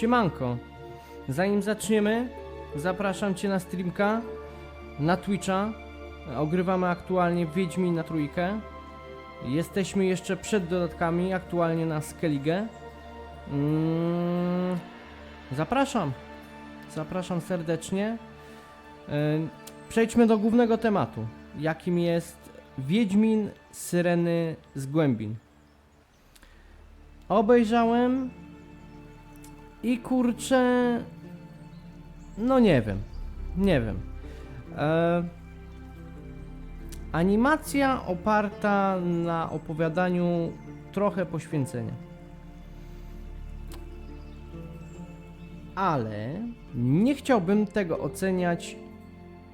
Siemanko. Zanim zaczniemy, zapraszam Cię na streamka, na Twitcha. Ogrywamy aktualnie Wiedźmin na trójkę. Jesteśmy jeszcze przed dodatkami, aktualnie na Skellige. Mm, zapraszam. Zapraszam serdecznie. Yy, Przejdźmy do głównego tematu, jakim jest Wiedźmin Syreny z Głębin. Obejrzałem i kurczę. No nie wiem. Nie wiem. E, animacja oparta na opowiadaniu trochę poświęcenia. Ale nie chciałbym tego oceniać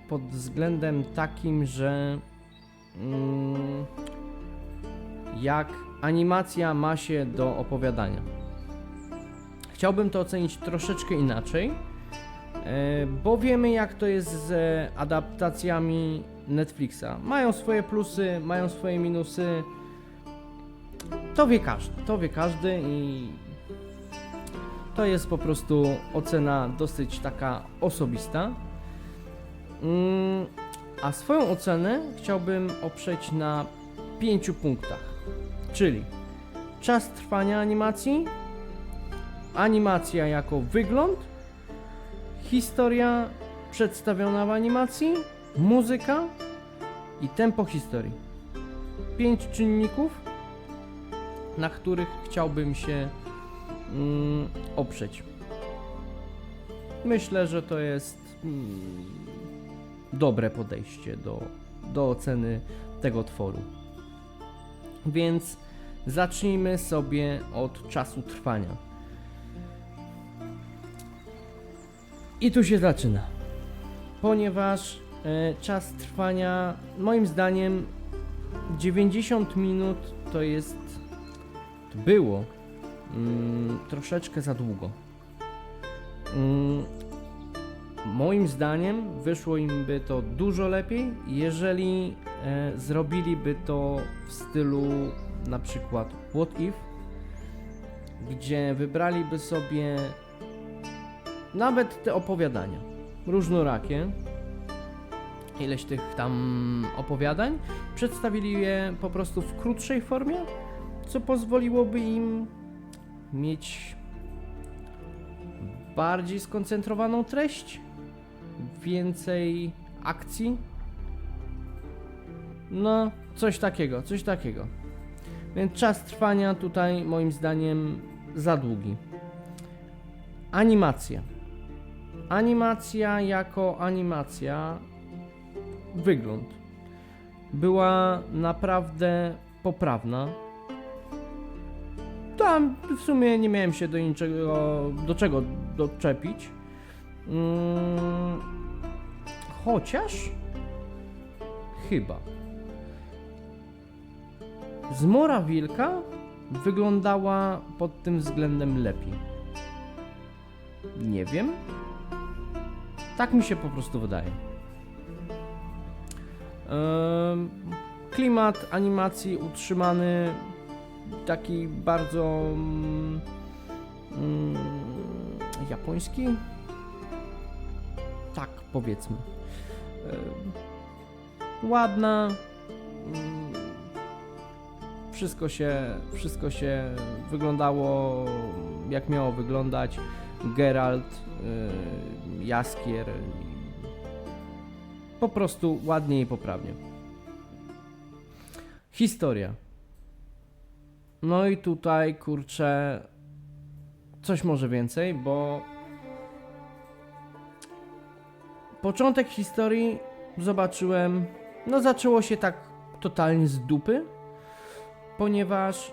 pod względem takim, że mm, jak animacja ma się do opowiadania. Chciałbym to ocenić troszeczkę inaczej, e, bo wiemy jak to jest z adaptacjami Netflixa. Mają swoje plusy, mają swoje minusy. To wie każdy, to wie każdy i to jest po prostu ocena dosyć taka osobista. Mm, a swoją ocenę chciałbym oprzeć na pięciu punktach. Czyli czas trwania animacji, animacja jako wygląd, historia przedstawiona w animacji, muzyka i tempo historii. Pięć czynników, na których chciałbym się mm, oprzeć. Myślę, że to jest mm, dobre podejście do, do oceny tego tworu. Więc zacznijmy sobie od czasu trwania. I tu się zaczyna. Ponieważ e, czas trwania, moim zdaniem, 90 minut to jest. To było mm, troszeczkę za długo. Mm, moim zdaniem wyszło im by to dużo lepiej, jeżeli e, zrobiliby to w stylu na przykład What If, gdzie wybraliby sobie nawet te opowiadania różnorakie, ileś tych tam opowiadań, przedstawili je po prostu w krótszej formie, co pozwoliłoby im mieć bardziej skoncentrowaną treść, więcej akcji. No, coś takiego, coś takiego. Więc czas trwania tutaj moim zdaniem za długi. Animacja. Animacja jako animacja, wygląd była naprawdę poprawna. Tam w sumie nie miałem się do niczego, do czego doczepić. Mm, chociaż chyba zmora wilka wyglądała pod tym względem lepiej. Nie wiem. Tak mi się po prostu wydaje. Klimat animacji utrzymany taki bardzo mm, japoński. Tak, powiedzmy. Ładna. mm, Wszystko się, wszystko się wyglądało jak miało wyglądać. Geralt, y, Jaskier. Po prostu ładnie i poprawnie. Historia. No i tutaj kurczę coś może więcej, bo początek historii zobaczyłem, no zaczęło się tak totalnie z dupy, ponieważ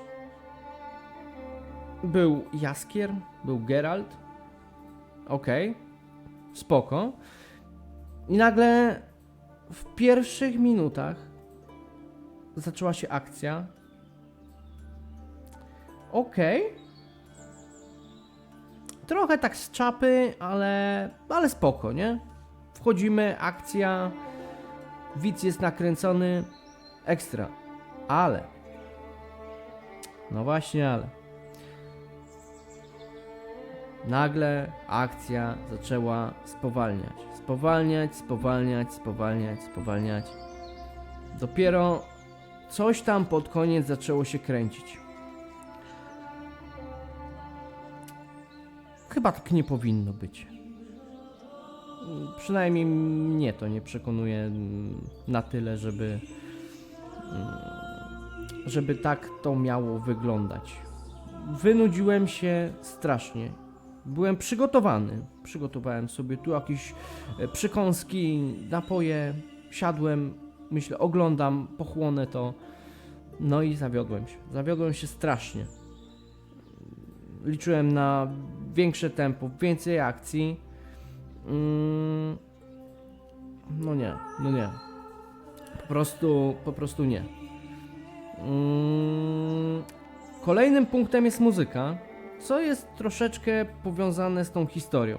był Jaskier, był Geralt, okej, spoko, i nagle w pierwszych minutach zaczęła się akcja, okej, trochę tak z czapy, ale, ale spoko, nie? Wchodzimy, akcja, widz jest nakręcony, ekstra, ale. No właśnie, ale. Nagle akcja zaczęła spowalniać. Spowalniać, spowalniać, spowalniać, spowalniać. Dopiero coś tam pod koniec zaczęło się kręcić. Chyba tak nie powinno być. Przynajmniej mnie to nie przekonuje na tyle, żeby żeby tak to miało wyglądać. Wynudziłem się strasznie. Byłem przygotowany. Przygotowałem sobie tu jakieś e, przykąski, napoje. Siadłem, myślę, oglądam, pochłonę to. No i zawiodłem się. Zawiodłem się strasznie. Liczyłem na większe tempo, więcej akcji. Mm, No nie, no nie. Po prostu, po prostu nie. Mm, Kolejnym punktem jest muzyka, co jest troszeczkę powiązane z tą historią.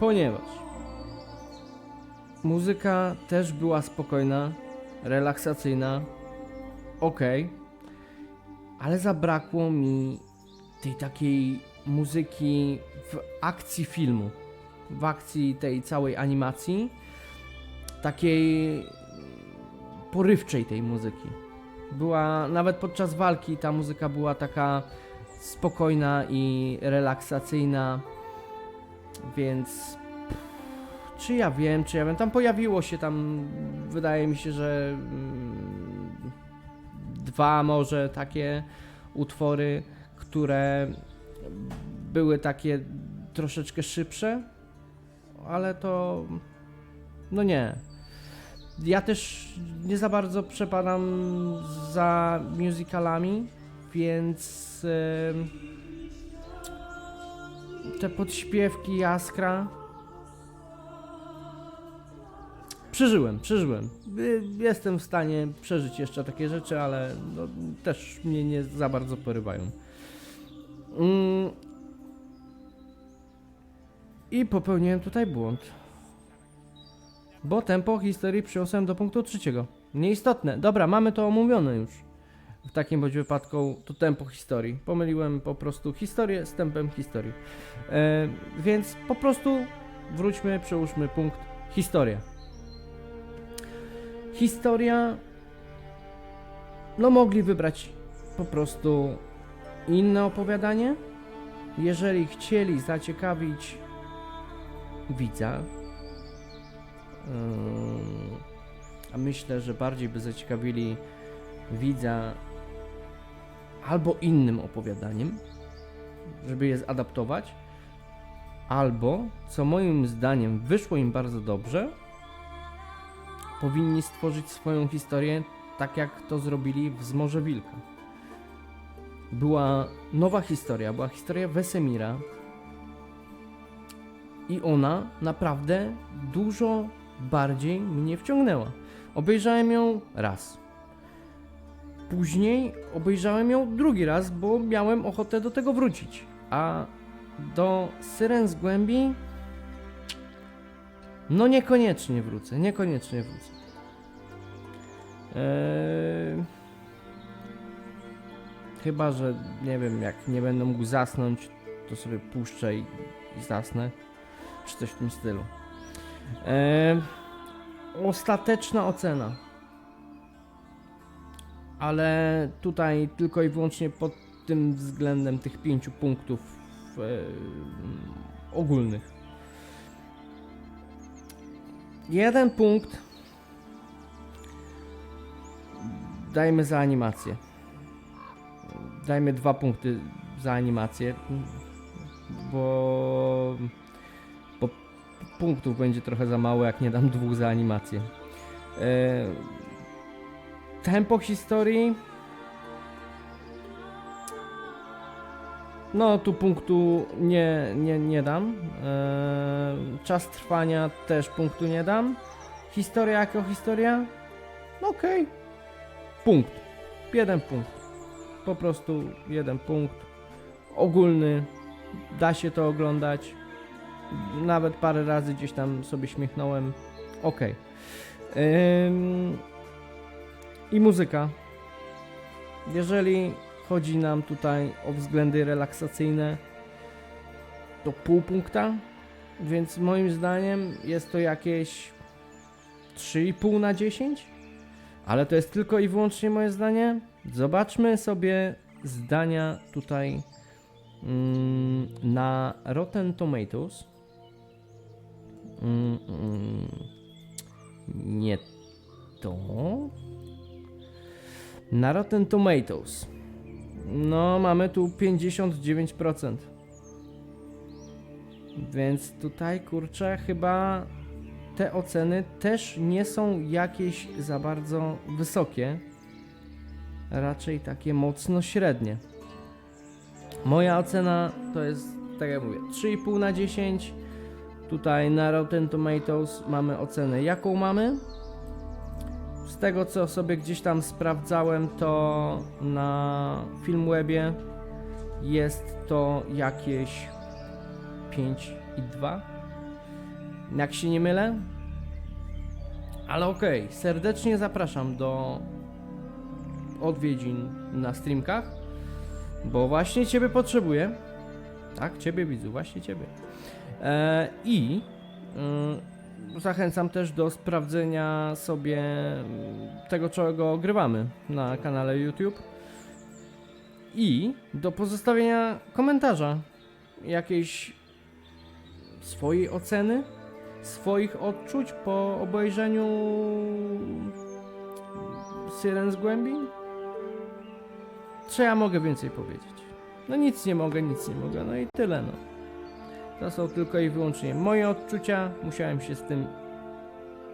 Ponieważ muzyka też była spokojna, relaksacyjna, ok, ale zabrakło mi tej takiej muzyki w akcji filmu, w akcji tej całej animacji, takiej porywczej tej muzyki. Była nawet podczas walki ta muzyka była taka spokojna i relaksacyjna. Więc czy ja wiem, czy ja wiem, tam pojawiło się tam wydaje mi się, że mm, dwa może takie utwory, które były takie troszeczkę szybsze, ale to no nie. Ja też nie za bardzo przepadam za musicalami, więc te podśpiewki Jaskra przeżyłem, przeżyłem. Y, Jestem w stanie przeżyć jeszcze takie rzeczy, ale no, też mnie nie za bardzo porywają. Mm. I popełniłem tutaj błąd. Bo tempo historii przyniosłem do punktu trzeciego. Nieistotne. Dobra, mamy to omówione już. W takim bądź wypadku to tempo historii. Pomyliłem po prostu historię z tempem historii. E, więc po prostu wróćmy, przełóżmy punkt historia. Historia. No, mogli wybrać po prostu inne opowiadanie. Jeżeli chcieli zaciekawić widza, Ym, A myślę, że bardziej by zaciekawili widza albo innym opowiadaniem, żeby je zadaptować, albo, co moim zdaniem wyszło im bardzo dobrze, powinni stworzyć swoją historię tak jak to zrobili w Zmorze Wilka. Była nowa historia, była historia Wesemira i ona naprawdę dużo bardziej mnie wciągnęła. Obejrzałem ją raz. Później obejrzałem ją drugi raz, bo miałem ochotę do tego wrócić. A do Syren z Głębi no niekoniecznie wrócę, niekoniecznie wrócę. Eee... Chyba, że nie wiem, jak nie będę mógł zasnąć, to sobie puszczę i, i zasnę. Czy coś w tym stylu. Eee, ostateczna ocena. Ale tutaj tylko i wyłącznie pod tym względem tych pięciu punktów e, ogólnych. Jeden punkt dajmy za animację. Dajmy dwa punkty za animację, bo punktów będzie trochę za mało, jak nie dam dwóch za animację. E, tempo historii. No, tu punktu nie, nie, nie dam. E, czas trwania też punktu nie dam. Historia jako historia? No Okej. Punkt. Jeden punkt. Po prostu jeden punkt. Ogólny. Da się to oglądać nawet parę razy gdzieś tam sobie śmiechnąłem. Ok. I muzyka. Jeżeli chodzi nam tutaj o względy relaksacyjne, to pół punkta, więc moim zdaniem jest to jakieś 3,5 na 10. Ale to jest tylko i wyłącznie moje zdanie. Zobaczmy sobie zdania tutaj mm, na Rotten Tomatoes. Mm, mm, nie to. Na Rotten Tomatoes. No, mamy tu 59%. Więc tutaj kurczę, chyba te oceny też nie są jakieś za bardzo wysokie. Raczej takie mocno średnie. Moja ocena to jest, tak jak mówię, 3,5 na 10. Tutaj na Rotten Tomatoes mamy ocenę jaką mamy. Z tego co sobie gdzieś tam sprawdzałem, to na Filmwebie jest to jakieś 5,2 jak się nie mylę. Ale okej, serdecznie zapraszam do odwiedzin na streamkach, bo właśnie Ciebie potrzebuję. Tak, Ciebie widzu, właśnie Ciebie. E, I y, zachęcam też do sprawdzenia sobie tego, czego ogrywamy na kanale YouTube. I do pozostawienia komentarza jakiejś swojej oceny swoich odczuć po obejrzeniu Syren z Głębin? Co ja mogę więcej powiedzieć? No nic nie mogę, nic nie mogę, no i tyle no. To są tylko i wyłącznie moje odczucia, musiałem się z tym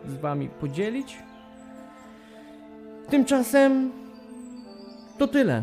z wami podzielić. Tymczasem to tyle.